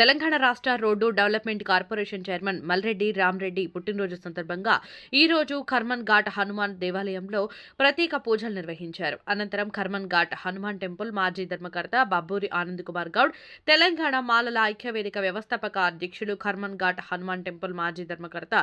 తెలంగాణ రాష్ట్ర road development corporation chairman Malreddy Ramreddy పుట్టినరోజు సందర్భంగా ఈ రోజు ఖర్మన్ ఘాట్ హనుమాన్ దేవాలయంలో ప్రత్యేక పూజలు నిర్వహించారు. అనంతరం ఖర్మన్ ఘాట్ హనుమాన్ టెంపుల్ మాజీ ధర్మకర్త బాబూరి ఆనంద్ కుమార్ గౌడ్ తెలంగాణ మాలల ఐక్యవేదిక వ్యవస్థాపక అధ్యక్షులు ఖర్మన్ ఘాట్ హనుమాన్ టెంపుల్ మాజీ ధర్మకర్త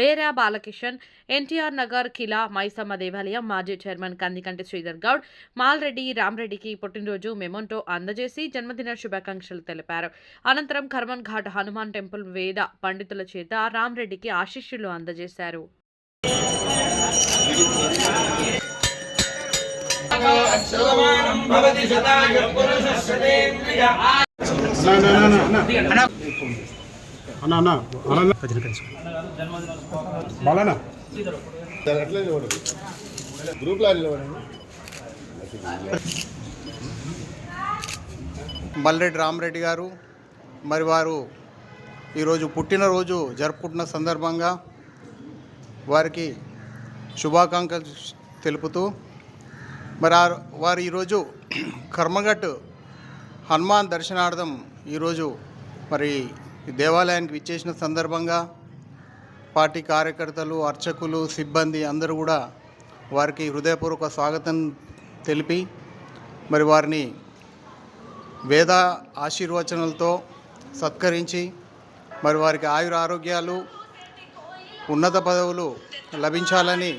బేరా బాలకిషన్ ఎన్టీఆర్ నగర్ కిలా మైసమ్మ దేవాలయం మాజీ చైర్మన్ కందికంటి శ్రీధర్ గౌడ్ మాల్రెడ్డి రామ్రెడ్డికి పుట్టినరోజు మెమోంటో అందజేసి జన్మదిన శుభాకాంక్షలు తెలిపారు. అనంతరం ఖర్మన్ ఘాట్ హనుమాన్ టెంపుల్ వేద పండితుల చేత రామ్రెడ్డికి ఆశీస్సులు అందజేశారు. అన్న అన్న రామరెడ్డి గారు మరి వారు ఈరోజు పుట్టినరోజు జరుపుకుంటున్న సందర్భంగా వారికి శుభాకాంక్షలు తెలుపుతూ మరి ఆ- వారు ఈరోజు కర్మఘట్ హనుమాన్ దర్శనార్థం ఈరోజు మరి దేవాలయానికి విచ్చేసిన సందర్భంగా పార్టీ కార్యకర్తలు అర్చకులు సిబ్బంది అందరూ కూడా వారికి హృదయపూర్వక స్వాగతం తెలిపి మరి వారిని వేద ఆశీర్వచనలతో సత్కరించి మరి వారికి ఆయుర ఆరోగ్యాలు ఉన్నత పదవులు లభించాలని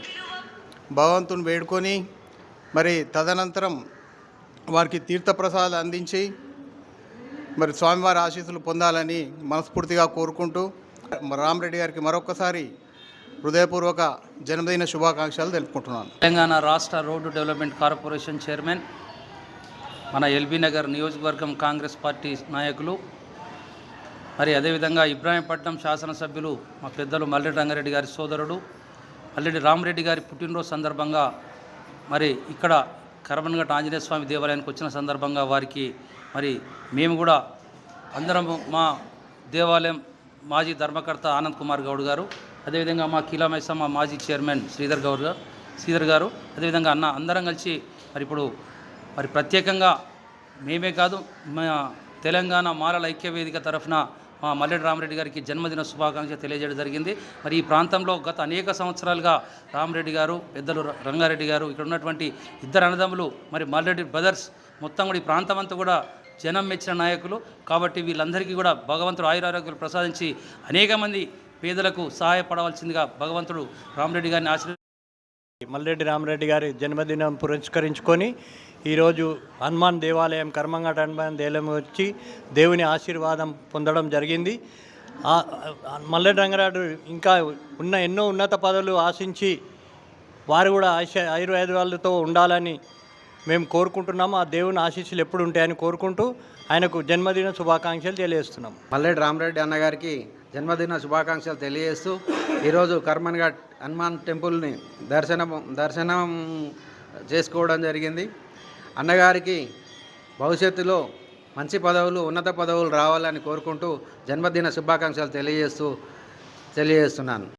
భగవంతుని వేడుకొని మరి తదనంతరం వారికి తీర్థప్రసాదాలు అందించి మరి స్వామివారి ఆశీస్సులు పొందాలని మనస్ఫూర్తిగా కోరుకుంటూ రామరెడ్డి గారికి మరొకసారి హృదయపూర్వక జన్మదిన శుభాకాంక్షలు తెలుపుకుంటున్నాను. తెలంగాణ రాష్ట్ర రోడ్డు డెవలప్మెంట్ కార్పొరేషన్ చైర్మన్ మన ఎల్బీ నగర్ నియోజకవర్గం కాంగ్రెస్ పార్టీ నాయకులు మరి అదేవిధంగా ఇబ్రాహీంపట్నం శాసనసభ్యులు మా పెద్దలు మల్లెడ్డి రంగారెడ్డి గారి సోదరుడు మల్లెడ్డి రామరెడ్డి గారి పుట్టినరోజు సందర్భంగా మరి ఇక్కడ కరమన్ఘట్ ఆంజనేయ స్వామి దేవాలయానికి వచ్చిన సందర్భంగా వారికి మరి మేము కూడా అందరం మా దేవాలయం మాజీ ధర్మకర్త ఆనంద్ కుమార్ గౌడ్ గారు అదేవిధంగా మా కీలా మా మాజీ చైర్మన్ శ్రీధర్ గౌడ్ గారు శ్రీధర్ గారు అదేవిధంగా అన్న అందరం కలిసి మరి ఇప్పుడు మరి ప్రత్యేకంగా మేమే కాదు మా తెలంగాణ మాలల ఐక్యవేదిక తరఫున మల్లెడి రామరెడ్డి గారికి జన్మదిన శుభాకాంక్షలు తెలియజేయడం జరిగింది. మరి ఈ ప్రాంతంలో గత అనేక సంవత్సరాలుగా రామరెడ్డి గారు పెద్దలు రంగారెడ్డి గారు ఇక్కడ ఉన్నటువంటి ఇద్దరు అన్నదమ్ములు మరి మల్లెడ్డి బ్రదర్స్ మొత్తం కూడా ఈ ప్రాంతం అంతా కూడా జనం మెచ్చిన నాయకులు. కాబట్టి వీళ్ళందరికీ కూడా భగవంతుడు ఆయురారోగ్యాలు ప్రసాదించి అనేక మంది పేదలకు సహాయపడవలసిందిగా భగవంతుడు రామరెడ్డి గారిని ఆశీర్వ మల్రెడ్డి రామరెడ్డి గారి జన్మదినం పురస్కరించుకొని ఈరోజు హనుమాన్ దేవాలయం కర్మంగట హనుమాన్ దేవాలయం వచ్చి దేవుని ఆశీర్వాదం పొందడం జరిగింది. మల్లెడ్డి రంగరాడు ఇంకా ఉన్న ఎన్నో ఉన్నత పదవులు ఆశించి వారు కూడా ఆశ ఆయుర్వేదాలతో ఉండాలని మేము కోరుకుంటున్నాము. ఆ దేవుని ఆశీస్సులు ఎప్పుడు ఉంటాయని కోరుకుంటూ ఆయనకు జన్మదిన శుభాకాంక్షలు తెలియజేస్తున్నాం. మల్లెడ్డి రామరెడ్డి అన్నగారికి జన్మదిన శుభాకాంక్షలు తెలియజేస్తూ ఈరోజు కర్మన్ఘట్ హనుమాన్ టెంపుల్ని దర్శనం దర్శనం చేసుకోవడం జరిగింది. అన్నగారికి భవిష్యత్తులో మంచి పదవులు ఉన్నత పదవులు రావాలని కోరుకుంటూ జన్మదిన శుభాకాంక్షలు తెలియజేస్తూ తెలియజేస్తున్నాను.